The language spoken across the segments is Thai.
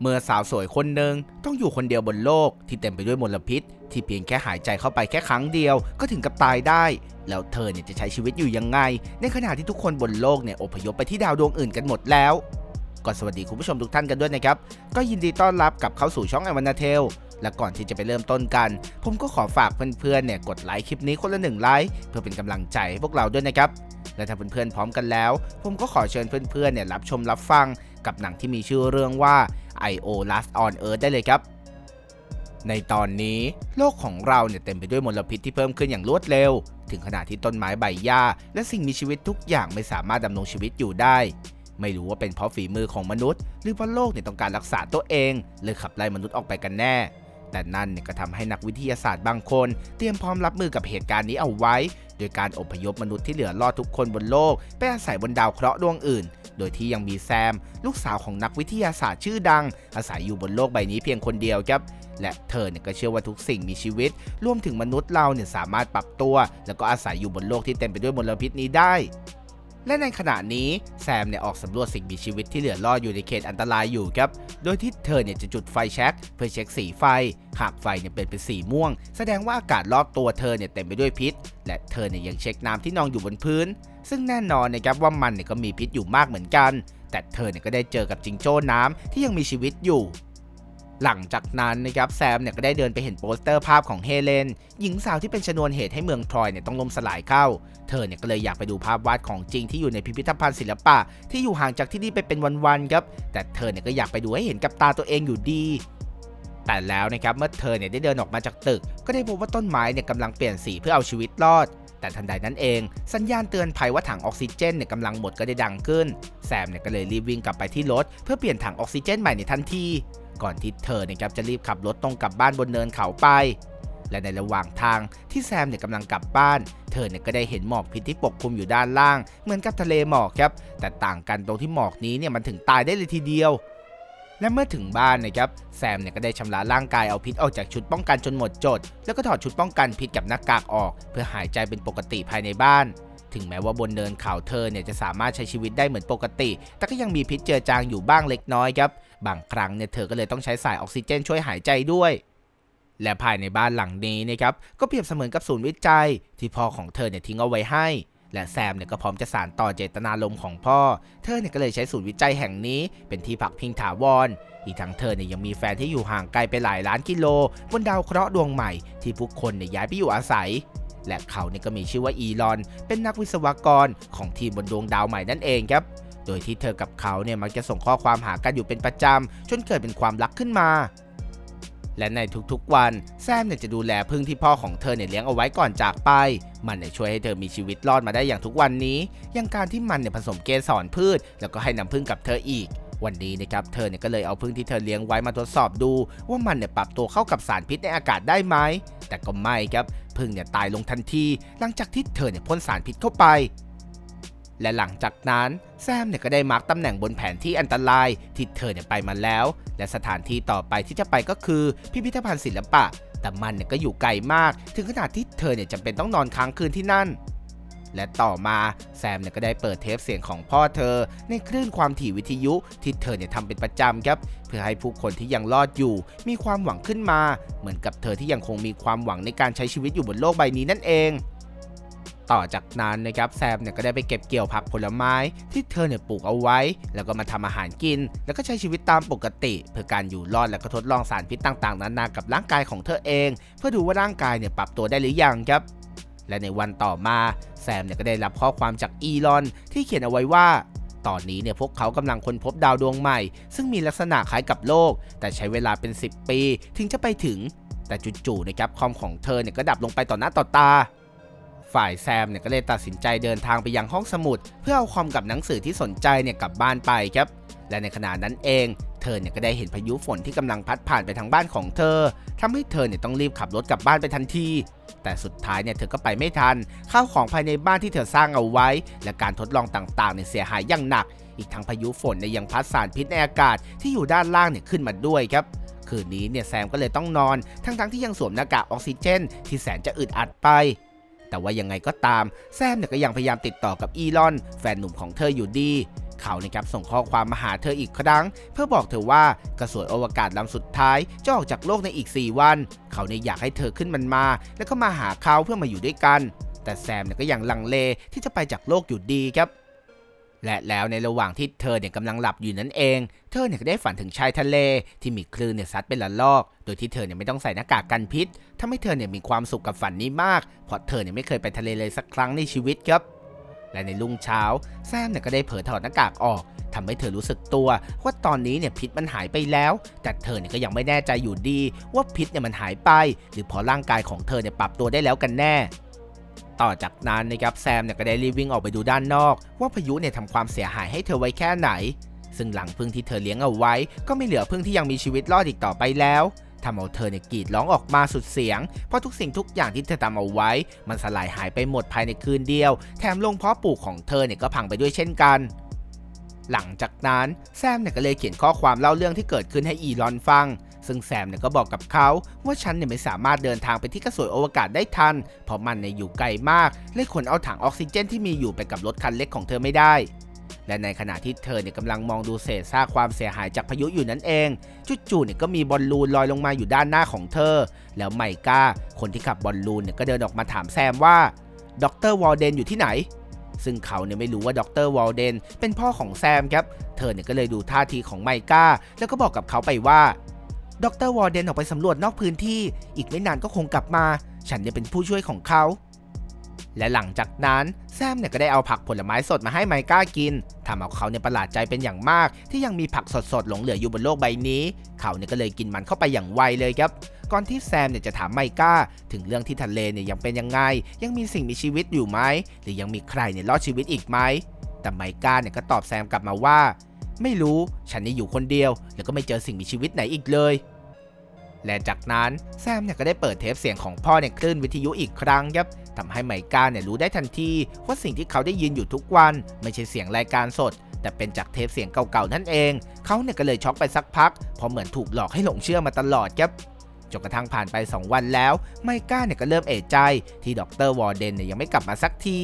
เมื่อสาวสวยคนหนึ่งต้องอยู่คนเดียวบนโลกที่เต็มไปด้วยมลพิษ ที่เพียงแค่หายใจเข้าไปแค่ครั้งเดียวก็ถึงกับตายได้ แล้วเธอเนี่ยจะใช้ชีวิตอยู่ยังไง ในขณะที่ทุกคนบนโลกเนี่ยอพยพไปที่ดาวดวงอื่นกันหมดแล้วก็สวัสดีคุณผู้ชมทุกท่านกันด้วยนะครับ ก็ยินดีต้อนรับกับเข้าสู่ช่องไอวันาเทลและก่อนที่จะไปเริ่มต้นกัน ผมก็ขอฝากเพื่อนๆเนี่ยกดไลค์คลิปนี้คนละหนึ่งไลค์เพื่อเป็นกำลังใจให้พวกเราด้วยนะครับและถ้าเพื่อนๆพร้อมกันแล้ว ผมก็ขอเชิญเพื่อนๆเนี่ยรับชมรับฟัง กับหนังที่มีชื่อเรื่องว่า I.O. Last on Earth ได้เลยครับ ในตอนนี้โลกของเราเนี่ยเต็มไปด้วยมลพิษที่เพิ่มขึ้นอย่างรวดเร็ว ถึงขนาดที่ต้นไม้ใบหญ้า และสิ่งมีชีวิตทุกอย่างไม่สามารถดำรงชีวิตอยู่ได้ ไม่รู้ว่าเป็นเพราะฝีมือของมนุษย์ หรือเพราะโลกเนี่ยต้องการรักษาตัวเองเลยขับไล่มนุษย์ออกไปกันแน่แต่นั่นเนี่ยก็ทำให้นักวิทยาศาสตร์บางคน เตรียมพร้อมรับมือกับเหตุการณ์นี้เอาไว้ โดยการอพยพมนุษย์ที่เหลือรอดทุกคนบนโลก ไปอาศัยบนดาวเคราะห์ดวงอื่น โดยที่ยังมีแซม ลูกสาวของนักวิทยาศาสตร์ชื่อดัง อาศัยอยู่บนโลกใบนี้เพียงคนเดียวครับ และเธอเนี่ยก็เชื่อว่าทุกสิ่งมีชีวิต รวมถึงมนุษย์เราเนี่ยสามารถปรับตัว แล้วก็อาศัยอยู่บนโลกที่เต็มไปด้วยมลพิษนี้ได้ และในขณะนี้แซมเนี่ยออกสำรวจสิ่งมีชีวิตที่เหลือรอดอยู่ในเขตอันตรายอยู่ครับ โดยที่เธอเนี่ยจะจุดไฟแช็กเพื่อเช็คสีไฟ หากไฟเนี่ยเป็นเป็นสีม่วง แสดงว่าอากาศรอบตัวเธอเนี่ยเต็มไปด้วยพิษ และเธอเนี่ยยังเช็คน้ำที่นองอยู่บนพื้น ซึ่งแน่นอนนะครับว่ามันเนี่ยก็มีพิษอยู่มากเหมือนกัน แต่เธอเนี่ยก็ได้เจอกับจิงโจ้น้ำที่ยังมีชีวิตอยู่ หลังจากนั้นนะครับแซมเนี่ยก็ได้เดินไปเห็นโปสเตอร์ภาพของเฮเลนหญิงสาวที่เป็นชนวนเหตุให้เมืองทรอยเนี่ยต้องล่มสลายเข้า เธอเนี่ยก็เลยอยากไปดูภาพวาดของจริงที่อยู่ในพิพิธภัณฑ์ศิลปะ ที่อยู่ห่างจากที่นี่ไปเป็นวันๆครับแต่เธอเนี่ยก็อยากไปดูให้เห็นกับตาตัวเองอยู่ดีแต่แล้วนะครับเมื่อเธอเนี่ยได้เดินออกมาจากตึก ก็ได้พบว่าต้นไม้เนี่ยกำลังเปลี่ยนสีเพื่อเอาชีวิตรอด แต่ทันใดนั้นเอง สัญญาณเตือนภัยว่าถังออกซิเจนเนี่ยกำลังหมดก็ได้ดังขึ้น แซมเนี่ยก็เลยรีบวิ่งกลับไปที่รถ เพื่อเปลี่ยนถังออกซิเจนใหม่ในทันที ก่อนที่เธอเนี่ยครับจะรีบขับรถตรงกลับบ้านบนเนินเขาไป และในระหว่างทางที่แซมเนี่ยกำลังกลับบ้าน เธอเนี่ยก็ได้เห็นหมอกพิษที่ปกคลุมอยู่ด้านล่าง เหมือนกับทะเลหมอกครับ แต่ต่างกันตรงที่หมอกนี้เนี่ยมันถึงตายได้เลยทีเดียว และเมื่อถึงบ้านนะครับแซมเนี่ยก็ได้ชำระร่างกายเอาพิษออกจากชุดป้องกันจนหมดจด แล้วก็ถอดชุดป้องกันพิษกับหน้ากากออก เพื่อหายใจเป็นปกติภายในบ้าน ถึงแม้ว่าบนเนินเขาเธอเนี่ยจะสามารถใช้ชีวิตได้เหมือนปกติ แต่ก็ยังมีพิษเจือจางอยู่บ้างเล็กน้อยครับบางครั้งเนี่ยเธอก็เลยต้องใช้สายออกซิเจนช่วยหายใจด้วย และภายในบ้านหลังนี้นะครับก็เปรียบเสมือนกับศูนย์วิจัย ที่พ่อของเธอเนี่ยทิ้งเอาไว้ให้ และแซมเนี่ยก็พร้อมจะสานต่อเจตนารมณ์ของพ่อ เธอเนี่ยก็เลยใช้ศูนย์วิจัยแห่งนี้เป็นที่พักพิงถาวร อีกทั้งเธอเนี่ยยังมีแฟนที่อยู่ห่างไกลไปหลายล้านกิโล บนดาวเคราะห์ดวงใหม่ที่ผู้คนเนี่ยย้ายไปอยู่อาศัย และเขาเนี่ยก็มีชื่อว่าอีลอน เป็นนักวิศวกรของทีมบนดวงดาวใหม่นั่นเองครับ โดยที่เธอกับเขาเนี่ยมักจะส่งข้อความหากันอยู่เป็นประจำจนเกิดเป็นความรักขึ้นมา และในทุกๆวันแซมเนี่ยจะดูแลพึ่งที่พ่อของเธอเนี่ยเลี้ยงเอาไว้ก่อนจากไป มันเนี่ยช่วยให้เธอมีชีวิตรอดมาได้อย่างทุกวันนี้อย่างการที่มันเนี่ยผสมเกสรพืช แล้วก็ให้น้ำพึ่งกับเธออีก วันนี้นะครับเธอเนี่ยก็เลยเอาพึ่งที่เธอเลี้ยงไว้มาทดสอบดู ว่ามันเนี่ยปรับตัวเข้ากับสารพิษในอากาศได้ไหมแต่ก็ไม่ครับพึ่งเนี่ยตายลงทันที หลังจากที่เธอเนี่ยพ่นสารพิษเข้าไป และหลังจากนั้นแซมเนี่ยก็ได้มาร์กตำแหน่งบนแผนที่อันตรายที่เธอเนี่ยไปมาแล้ว และสถานที่ต่อไปที่จะไปก็คือพิพิธภัณฑ์ศิลปะ แต่มันเนี่ยก็อยู่ไกลมาก ถึงขนาดที่เธอเนี่ยจำเป็นต้องนอนค้างคืนที่นั่น และต่อมาแซมเนี่ยก็ได้เปิดเทปเสียงของพ่อเธอ ในคลื่นความถี่วิทยุที่เธอเนี่ยทำเป็นประจำครับเพื่อให้ผู้คนที่ยังรอดอยู่ มีความหวังขึ้นมา เหมือนกับเธอที่ยังคงมีความหวังในการใช้ชีวิตอยู่บนโลกใบนี้นั่นเอง ต่อจากนั้นนะครับแซมเนี่ยก็ได้ไปเก็บเกี่ยวผักผลไม้ที่เธอเนี่ยปลูกเอาไว้ แล้วก็มาทำอาหารกิน แล้วก็ใช้ชีวิตตามปกติ เพื่อการอยู่รอดและก็ทดลองสารพิษต่างๆนานากับร่างกายของเธอเอง เพื่อดูว่าร่างกายเนี่ยปรับตัวได้หรือยังครับและในวันต่อมาแซมเนี่ยก็ได้รับข้อความจากอีลอน ที่เขียนเอาไว้ว่า ตอนนี้เนี่ยพวกเขากำลังค้นพบดาวดวงใหม่ ซึ่งมีลักษณะคล้ายกับโลก แต่ใช้เวลาเป็น 10 ปี ถึงจะไปถึง แต่จู่ๆนะครับคอมของเธอเนี่ยก็ดับลงไปต่อหน้าต่อตา ฝ่ายแซมเนี่ยก็เลยตัดสินใจเดินทางไปยังห้องสมุด เพื่อเอาคอมกับหนังสือที่สนใจเนี่ยกลับบ้านไปครับและในขณะนั้นเอง เธอเนี่ยก็ได้เห็นพายุฝนที่กำลังพัดผ่านไปทางบ้านของเธอทำให้เธอเนี่ยต้องรีบขับรถกลับบ้านไปทันที แต่สุดท้ายเนี่ยเธอก็ไปไม่ทัน ข้าวของภายในบ้านที่เธอสร้างเอาไว้ และการทดลองต่างๆเนี่ยเสียหายอย่างหนัก อีกทั้งพายุฝนเนี่ยยังพัดสารพิษในอากาศที่อยู่ด้านล่างเนี่ยขึ้นมาด้วยครับ คืนนี้เนี่ยแซมก็เลยต้องนอน ทั้งๆที่ยังสวมหน้ากากออกซิเจน ที่แสนจะอึดอัดไป แต่ว่ายังไงก็ตามแซมเนี่ยก็ยังพยายามติดต่อกับอีลอน แฟนหนุ่มของเธออยู่ดีเขานะครับส่งข้อความมาหาเธออีกครั้ง เพื่อบอกเธอว่ากระสวยอวกาศลำสุดท้ายจะออกจากโลกในอีก 4 วัน เขาเนี่ยอยากให้เธอขึ้นมันมา แล้วก็มาหาเขาเพื่อมาอยู่ด้วยกัน แต่แซมเนี่ยก็ยังลังเลที่จะไปจากโลกอยู่ดีครับ และแล้วในระหว่างที่เธอเนี่ยกำลังหลับอยู่นั่นเอง เธอเนี่ยก็ได้ฝันถึงชายทะเล ที่มีคลื่นเนี่ยซัดเป็นละลอก โดยที่เธอเนี่ยไม่ต้องใส่หน้ากากกันพิษทำให้เธอเนี่ยมีความสุขกับฝันนี้มาก เพราะเธอเนี่ยไม่เคยไปทะเลเลยสักครั้งในชีวิตครับ และในรุ่งเช้าแซมเนี่ยก็ได้เผลอถอดหน้ากากออกทำให้เธอรู้สึกตัวว่าตอนนี้เนี่ยพิษมันหายไปแล้ว แต่เธอเนี่ยก็ยังไม่แน่ใจอยู่ดี ว่าพิษเนี่ยมันหายไป หรือเพราะร่างกายของเธอเนี่ยปรับตัวได้แล้วกันแน่ ต่อจากนั้นนะครับแซมเนี่ยก็ได้รีบวิ่งออกไปดูด้านนอก ว่าพายุเนี่ยทำความเสียหายให้เธอไว้แค่ไหน ซึ่งหลังพึ่งที่เธอเลี้ยงเอาไว้ ก็ไม่เหลือพึ่งที่ยังมีชีวิตรอดอีกต่อไปแล้วทำเอาเธอเนี่ยกรีดร้องออกมาสุดเสียง เพราะทุกสิ่งทุกอย่างที่เธอทำเอาไว้ มันสลายหายไปหมดภายในคืนเดียว แถมลงเพาะปลูกของเธอเนี่ยก็พังไปด้วยเช่นกัน หลังจากนั้นแซมเนี่ยก็เลยเขียนข้อความเล่าเรื่องที่เกิดขึ้นให้อีลอนฟัง ซึ่งแซมเนี่ยก็บอกกับเขาว่าฉันเนี่ยไม่สามารถเดินทางไปที่กระสวยอวกาศได้ทัน เพราะมันเนี่ยอยู่ไกลมากเลยขนเอาถังออกซิเจนที่มีอยู่ไปกับรถคันเล็กของเธอไม่ได้ และในขณะที่เธอเนี่ยกำลังมองดูเศษซากความเสียหายจากพายุอยู่นั่นเองจู่ๆเนี่ยก็มีบอลลูนลอยลงมาอยู่ด้านหน้าของเธอ แล้วไมก้าคนที่ขับบอลลูนเนี่ยก็เดินออกมาถามแซมว่าดรวอลเดนอยู่ที่ไหนซึ่งเขาเนี่ยไม่รู้ว่าดรวอลเดนเป็นพ่อของแซมครับ เธอเนี่ยก็เลยดูท่าทีของไมก้า แล้วก็บอกกับเขาไปว่า ดรวอลเดนออกไปสำรวจนอกพื้นที่ อีกไม่นานก็คงกลับมา ฉันเนี่ยเป็นผู้ช่วยของเขา และหลังจากนั้นแซมเนี่ยก็ได้เอาผักผลไม้สดมาให้ไมก้ากินทำเอาเขาเนี่ยประหลาดใจเป็นอย่างมาก ที่ยังมีผักสดๆหลงเหลืออยู่บนโลกใบนี้ เขาเนี่ยก็เลยกินมันเข้าไปอย่างไวเลยครับ ก่อนที่แซมเนี่ยจะถามไมก้าถึงเรื่องที่ทะเลเนี่ยยังเป็นยังไง ยังมีสิ่งมีชีวิตอยู่ไหมหรือยังมีใครเนี่ยรอดชีวิตอีกไหมแต่ไมก้าเนี่ยก็ตอบแซมกลับมาว่า ไม่รู้ฉันนี่อยู่คนเดียว แล้วก็ไม่เจอสิ่งมีชีวิตไหนอีกเลย และจากนั้นแซมเนี่ยก็ได้เปิดเทปเสียงของพ่อในคลื่นวิทยุอีกครั้งครับทำให้ไมก้าเนี่ยรู้ได้ทันทีว่าสิ่งที่เขาได้ยินอยู่ทุกวัน ไม่ใช่เสียงรายการสด แต่เป็นจากเทปเสียงเก่าๆนั่นเอง เขาเนี่ยก็เลยช็อกไปสักพักเพราะเหมือนถูกหลอกให้หลงเชื่อมาตลอดครับจนกระทั่งผ่านไป 2 วันแล้ว ไมก้าเนี่ยก็เริ่มเอะใจ ที่ดรวอร์เดนเนี่ยยังไม่กลับมาสักที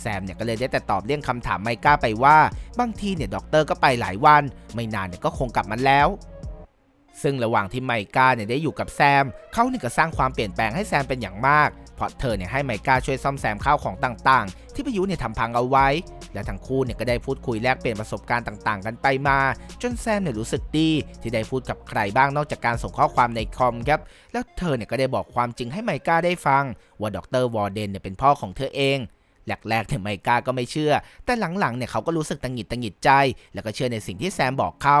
แซมเนี่ยก็เลยได้แต่ตอบเรื่องคำถามไมก้าไปว่า บางทีเนี่ยด็อกเตอร์ก็ไปหลายวัน ไม่นานเนี่ยก็คงกลับมาแล้วซึ่งระหว่างที่ไมก้าเนี่ยได้อยู่กับแซม เขาเนี่ยก็สร้างความเปลี่ยนแปลงให้แซมเป็นอย่างมาก เพราะเธอเนี่ยให้ไมก้าช่วยซ่อมแซมข้าวของต่างๆ ที่พายุเนี่ยทำพังเอาไว้ และทั้งคู่เนี่ยก็ได้พูดคุยแลกเปลี่ยนประสบการณ์ต่างๆ กันไปมา จนแซมเนี่ยรู้สึกดีที่ได้พูดกับใครบ้างนอกจากการส่งข้อความในคอมครับ แล้วเธอเนี่ยก็ได้บอกความจริงให้ไมก้าได้ฟัง ว่าดรวอร์เดนเนี่ยเป็นพ่อของเธอเอง แรกๆเนี่ยไมก้าก็ไม่เชื่อ แต่หลังๆเนี่ยเขาก็รู้สึกตังหงิดตังหงิดใจ แล้วก็เชื่อในสิ่งที่แซมบอกเขา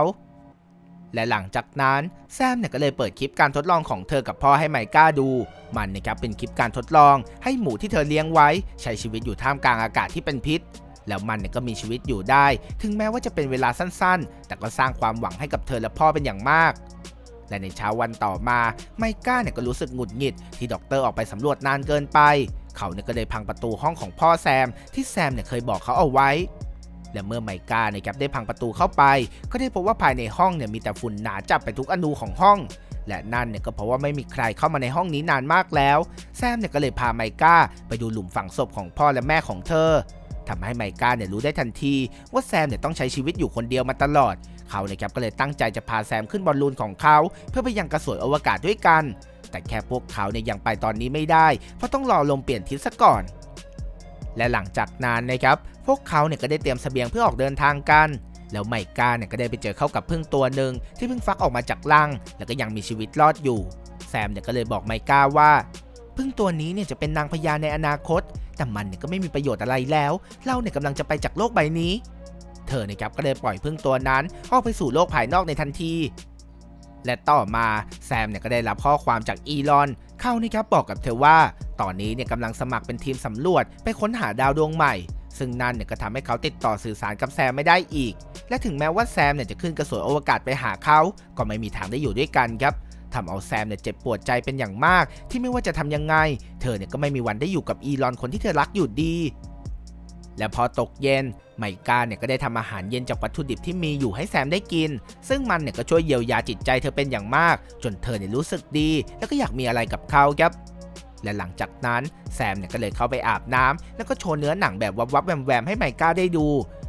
และหลังจากนั้นแซมเนี่ยก็เลยเปิดคลิปการทดลองของเธอกับพ่อให้ไมก้าดู มันนะครับเป็นคลิปการทดลอง ให้หมูที่เธอเลี้ยงไว้ ใช้ชีวิตอยู่ท่ามกลางอากาศที่เป็นพิษ แล้วมันเนี่ยก็มีชีวิตอยู่ได้ ถึงแม้ว่าจะเป็นเวลาสั้นๆ แต่ก็สร้างความหวังให้กับเธอและพ่อเป็นอย่างมาก และในเช้าวันต่อมาไมก้าเนี่ยก็รู้สึกหงุดหงิดที่ด็อกเตอร์ออกไปสำรวจนานเกินไป เขาเนี่ยก็เลยพังประตูห้องของพ่อแซม ที่แซมเนี่ยเคยบอกเขาเอาไว้ และเมื่อไมก้านะครับได้พังประตูเข้าไป ก็ได้พบว่าภายในห้องเนี่ยมีแต่ฝุ่นหนาจับไปทุกอนูของห้อง และนั่นเนี่ยก็เพราะว่าไม่มีใครเข้ามาในห้องนี้นานมากแล้ว แซมเนี่ยก็เลยพาไมก้าไปดูหลุมฝังศพของพ่อและแม่ของเธอทำให้ไมก้าเนี่ยรู้ได้ทันที ว่าแซมเนี่ยต้องใช้ชีวิตอยู่คนเดียวมาตลอด เขาเนี่ยครับก็เลยตั้งใจจะพาแซมขึ้นบอลลูนของเขา เพื่อไปยังกระสวยอวกาศด้วยกัน แต่แค่พวกเขาเนี่ยยังไปตอนนี้ไม่ได้ เพราะต้องรอลมเปลี่ยนทิศซะก่อน และหลังจากนั้นนะครับพวกเขาเนี่ยก็ได้เตรียมเสบียงเพื่อออกเดินทางกันแล้วไมก้าเนี่ยก็ได้ไปเจอเข้ากับพึ่งตัวหนึ่งที่เพิ่งฟักออกมาจากรัง แล้วก็ยังมีชีวิตรอดอยู่ แซมเนี่ยก็เลยบอกไมก้าว่าพึ่งตัวนี้เนี่ยจะเป็นนางพญาในอนาคต แต่มันเนี่ยก็ไม่มีประโยชน์อะไรแล้ว เราเนี่ยกำลังจะไปจากโลกใบนี้ เธอนะครับก็เลยปล่อยพึ่งตัวนั้นออกไปสู่โลกภายนอกในทันที และต่อมาแซมเนี่ยก็ได้รับข้อความจากอีลอนเข้านี่ครับบอกกับเธอว่า ตอนนี้เนี่ยกำลังสมัครเป็นทีมสำรวจไปค้นหาดาวดวงใหม่ ซึ่งนั่นเนี่ยก็ทำให้เขาติดต่อสื่อสารกับแซมไม่ได้อีก และถึงแม้ว่าแซมเนี่ยจะขึ้นกระสวยอวกาศไปหาเขาก็ไม่มีทางได้อยู่ด้วยกันครับทำเอาแซมเนี่ยเจ็บปวดใจเป็นอย่างมาก ที่ไม่ว่าจะทำยังไง เธอเนี่ยก็ไม่มีวันได้อยู่กับอีลอนคนที่เธอรักอยู่ดี และพอตกเย็นไมก้าเนี่ยก็ได้ทำอาหารเย็นจากวัตถุดิบที่มีอยู่ให้แซมได้กิน ซึ่งมันเนี่ยก็ช่วยเยียวยาจิตใจเธอเป็นอย่างมาก จนเธอเนี่ยรู้สึกดี แล้วก็อยากมีอะไรกับเขาครับและหลังจากนั้นแซมเนี่ยก็เลยเข้าไปอาบน้ำแล้วก็โชว์เนื้อหนังแบบวับวับแวมแวมให้ไมก้าได้ดู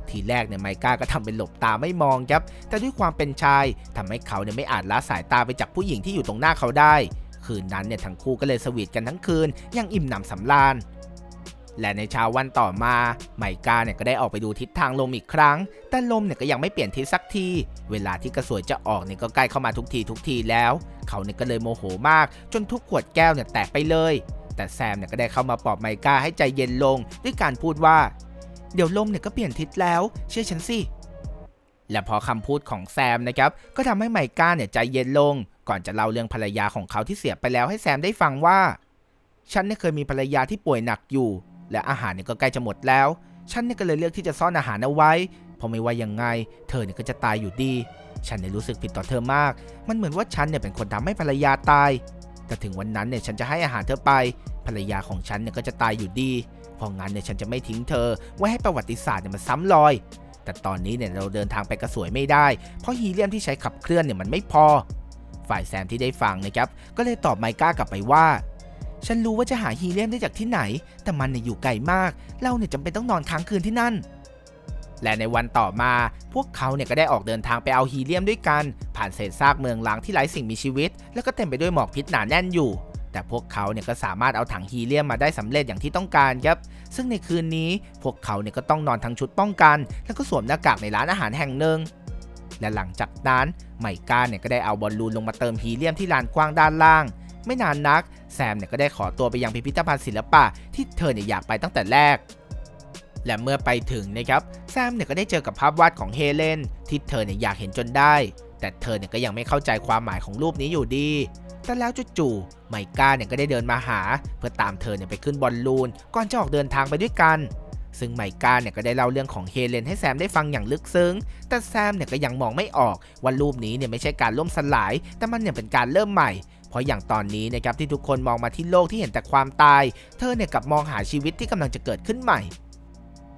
ทีแรกเนี่ยไมก้าก็ทำเป็นหลบตาไม่มองครับ แต่ด้วยความเป็นชายทำให้เขาเนี่ยไม่อาจละสายตาไปจากผู้หญิงที่อยู่ตรงหน้าเขาได้ คืนนั้นเนี่ยทั้งคู่ก็เลยสวีทกันทั้งคืนยังอิ่มหนำสำราญ และในเช้าวันต่อมาไมกาเนี่ยก็ได้ออกไปดูทิศทางลมอีกครั้ง แต่ลมเนี่ยก็ยังไม่เปลี่ยนทิศสักที เวลาที่กระสวยจะออกเนี่ยก็ใกล้เข้ามาทุกทีทุกทีแล้ว เขาเนี่ยก็เลยโมโหมาก จนทุกขวดแก้วเนี่ยแตกไปเลย แต่แซมเนี่ยก็ได้เข้ามาปลอบไมกาให้ใจเย็นลง ด้วยการพูดว่า เดี๋ยวลมเนี่ยก็เปลี่ยนทิศแล้ว เชื่อฉันสิและพอคำพูดของแซมนะครับก็ทำให้ไมก้าเนี่ยใจเย็นลง ก่อนจะเล่าเรื่องภรรยาของเขาที่เสียไปแล้วให้แซมได้ฟังว่า ฉันเนี่ยเคยมีภรรยาที่ป่วยหนักอยู่ และอาหารเนี่ยก็ใกล้จะหมดแล้ว ฉันเนี่ยก็เลยเลือกที่จะซ่อนอาหารเอาไว้ เพราะไม่ว่ายังไง เธอเนี่ยก็จะตายอยู่ดี ฉันเนี่ยรู้สึกผิดต่อเธอมาก มันเหมือนว่าฉันเนี่ยเป็นคนทำให้ภรรยาตาย แต่ถึงวันนั้นเนี่ยฉันจะให้อาหารเธอไป ภรรยาของฉันเนี่ยก็จะตายอยู่ดีเพราะงั้นเนี่ยฉันจะไม่ทิ้งเธอ ไว้ให้ประวัติศาสตร์เนี่ยมันซ้ำรอย แต่ตอนนี้เนี่ยเราเดินทางไปกระสวยไม่ได้ เพราะฮีเลียมที่ใช้ขับเคลื่อนเนี่ยมันไม่พอ ฝ่ายแซมที่ได้ฟังนะครับ ก็เลยตอบไมก้ากลับไปว่า ฉันรู้ว่าจะหาฮีเลียมได้จากที่ไหน แต่มันเนี่ยอยู่ไกลมาก เราเนี่ยจำเป็นต้องนอนค้างคืนที่นั่น และในวันต่อมาพวกเขาเนี่ยก็ได้ออกเดินทางไปเอาฮีเลียมด้วยกัน ผ่านเศษซากเมืองล้างที่ไร้สิ่งมีชีวิต แล้วก็เต็มไปด้วยหมอกพิษหนาแน่นอยู่ แต่พวกเขาเนี่ยก็สามารถเอาถังฮีเลียมมาได้สำเร็จอย่างที่ต้องการครับ ซึ่งในคืนนี้พวกเขาเนี่ยก็ต้องนอนทั้งชุดป้องกัน แล้วก็สวมหน้ากากในร้านอาหารแห่งหนึ่งและหลังจากนั้นไมก้าเนี่ยก็ได้เอาบอลลูนลงมาเติมฮีเลียมที่ลานกว้างด้านล่าง ไม่นานนัก แซมเนี่ยก็ได้ขอตัวไปยังพิพิธภัณฑ์ศิลปะที่เธอเนี่ยอยากไปตั้งแต่แรก และเมื่อไปถึงนะครับแซมเนี่ยก็ได้เจอกับภาพวาดของเฮเลนที่เธอเนี่ยอยากเห็นจนได้ แต่เธอเนี่ยก็ยังไม่เข้าใจความหมายของรูปนี้อยู่ดี แต่แล้วจู่ๆไมก้าเนี่ยก็ได้เดินมาหา เพื่อตามเธอเนี่ยไปขึ้นบอลลูนก่อนจะออกเดินทางไปด้วยกันซึ่งไมก้าเนี่ยก็ได้เล่าเรื่องของเฮเลนให้แซมได้ฟังอย่างลึกซึ้ง แต่แซมเนี่ยก็ยังมองไม่ออกว่ารูปนี้เนี่ยไม่ใช่การล่มสลาย แต่มันเนี่ยเป็นการเริ่มใหม่ เพราะอย่างตอนนี้นะครับที่ทุกคนมองมาที่โลกที่เห็นแต่ความตาย เธอเนี่ยกลับมองหาชีวิตที่กำลังจะเกิดขึ้นใหม่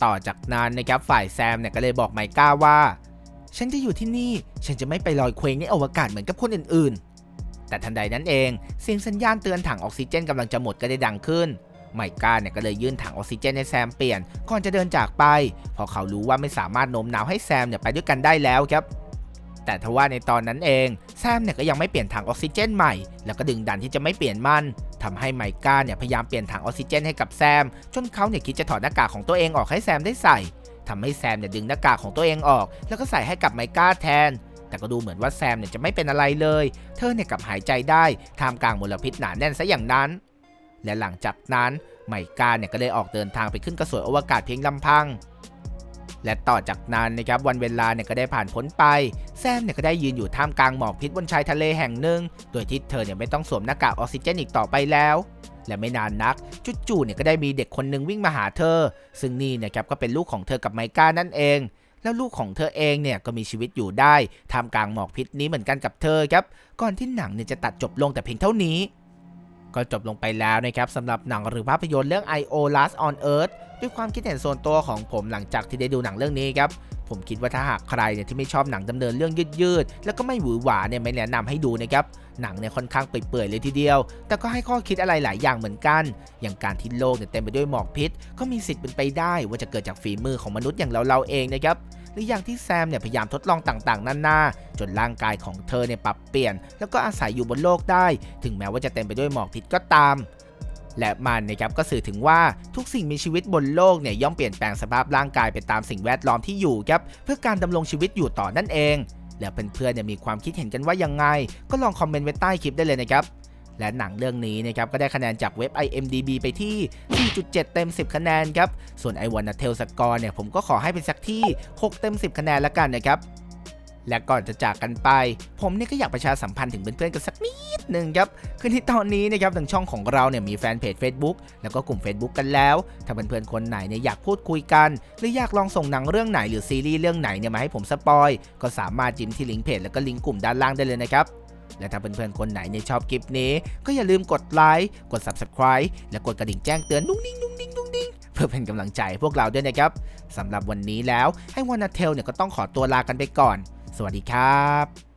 ต่อจากนั้นนะครับฝ่ายแซมเนี่ยก็เลยบอกไมก้าว่า ฉันจะอยู่ที่นี่ฉันจะไม่ไปลอยเคว้งในอวกาศเหมือนกับคนอื่นๆ แต่ทันใดนั้นเองเสียงสัญญาณเตือนถังออกซิเจนกำลังจะหมดก็ได้ดังขึ้นไมก้าเนี่ยก็เลยยื่นถังออกซิเจนให้แซมเปลี่ยนก่อนจะเดินจากไปเพราะเขารู้ว่าไม่สามารถโน้มน้าวให้แซมเนี่ยไปด้วยกันได้แล้วครับ แต่ทว่าในตอนนั้นเองแซมเนี่ยก็ยังไม่เปลี่ยนถังออกซิเจนใหม่ แล้วก็ดึงดันที่จะไม่เปลี่ยนมันทำให้ไมก้าเนี่ยพยายามเปลี่ยนถังออกซิเจนให้กับแซม จนเขาเนี่ยคิดจะถอดหน้ากากของตัวเองออกให้แซมได้ใส่ทำให้แซมเนี่ยดึงหน้ากากของตัวเองออก แล้วก็ใส่ให้กับไมก้าแทน แต่ก็ดูเหมือนว่าแซมเนี่ยจะไม่เป็นอะไรเลย เธอเนี่ยกลับหายใจได้ท่ามกลางมลพิษหนาแน่นซะอย่างนั้น และหลังจากนั้นไมก้าเนี่ยก็ได้ออกเดินทางไปขึ้นกระสวยอวกาศเพียงลำพัง และต่อจากนั้นนะครับวันเวลาเนี่ยก็ได้ผ่านพ้นไป แซมเนี่ยก็ได้ยืนอยู่ท่ามกลางหมอกพิษบนชายทะเลแห่งหนึ่ง โดยที่เธอเนี่ยไม่ต้องสวมหน้ากากออกซิเจนอีกต่อไปแล้ว และไม่นานนักจู่ๆเนี่ยก็ได้มีเด็กคนหนึ่งวิ่งมาหาเธอ ซึ่งนี่นะครับก็เป็นลูกของเธอกับไมก้านั่นเอง แล้วลูกของเธอเองเนี่ยก็มีชีวิตอยู่ได้ท่ามกลางหมอกพิษนี้เหมือนกันกับเธอครับก่อนที่หนังเนี่ยจะตัดจบลงแต่เพียงเท่านี้ ก็จบลงไปแล้วนะครับสำหรับหนังหรือภาพยนตร์เรื่อง I.O. Last on Earth ด้วยความคิดเห็นส่วนตัวของผมหลังจากที่ได้ดูหนังเรื่องนี้ครับผมคิดว่าถ้าหากใครเนี่ยที่ไม่ชอบหนังดำเนินเรื่องยืดๆ แล้วก็ไม่หวือหวาเนี่ยไม่แนะนำให้ดูนะครับ หนังเนี่ยค่อนข้างเปื่อยๆเลยทีเดียว แต่ก็ให้ข้อคิดอะไรหลายอย่างเหมือนกัน อย่างการที่โลกเนี่ยเต็มไปด้วยหมอกพิษ ก็มีสิทธิ์เป็นไปได้ว่าจะเกิดจากฝีมือของมนุษย์อย่างเราๆเองนะครับ หรืออย่างที่แซมเนี่ยพยายามทดลองต่างๆนานาจนร่างกายของเธอเนี่ยปรับเปลี่ยน แล้วก็อาศัยอยู่บนโลกได้ ถึงแม้ว่าจะเต็มไปด้วยหมอกพิษก็ตามและมันนะครับก็สื่อถึงว่าทุกสิ่งมีชีวิตบนโลกเนี่ยย่อมเปลี่ยนแปลงสภาพร่างกายไปตามสิ่งแวดล้อมที่อยู่ครับเพื่อการดำรงชีวิตอยู่ต่อนั่นเอง แล้วเพื่อนๆเนี่ยมีความคิดเห็นกันว่ายังไง ก็ลองคอมเมนต์ไว้ใต้คลิปได้เลยนะครับ และหนังเรื่องนี้นะครับก็ได้คะแนนจากเว็บ IMDB ไปที่ 4.7 เต็ม 10 คะแนนครับ ส่วน I Wanna Tell Score เนี่ยผมก็ขอให้เป็นสักที่ 6 เต็ม 10 คะแนนแล้วกันนะครับและก่อนจะจากกันไป ผมเนี่ยก็อยากประชาสัมพันธ์ถึงเพื่อนๆกันสักนิดหนึ่งครับ คือที่ตอนนี้นะครับทางช่องของเราเนี่ยมีแฟนเพจ Facebook แล้วก็กลุ่ม Facebook กันแล้ว ถ้าเพื่อนๆคนไหนเนี่ยอยากพูดคุยกัน หรืออยากลองส่งหนังเรื่องไหนหรือซีรีส์เรื่องไหนเนี่ยมาให้ผมสปอย ก็สามารถจิ้มที่ลิงก์เพจแล้วก็ลิงก์กลุ่มด้านล่างได้เลยนะครับ และถ้าเพื่อนๆคนไหนเนี่ยชอบคลิปนี้ ก็อย่าลืมกดไลค์กด Subscribe และกดกระดิ่งแจ้งเตือนนุ่งนิ่งนุ่งนิ่งนุ่งนิ่งเพื่อเป็นกำลังใจพวกเราด้วยนะครับสำหรับวันนี้แล้วให้วานาเทลเนี่ยก็ต้องขอตัวลากันไปก่อน สวัสดีครับ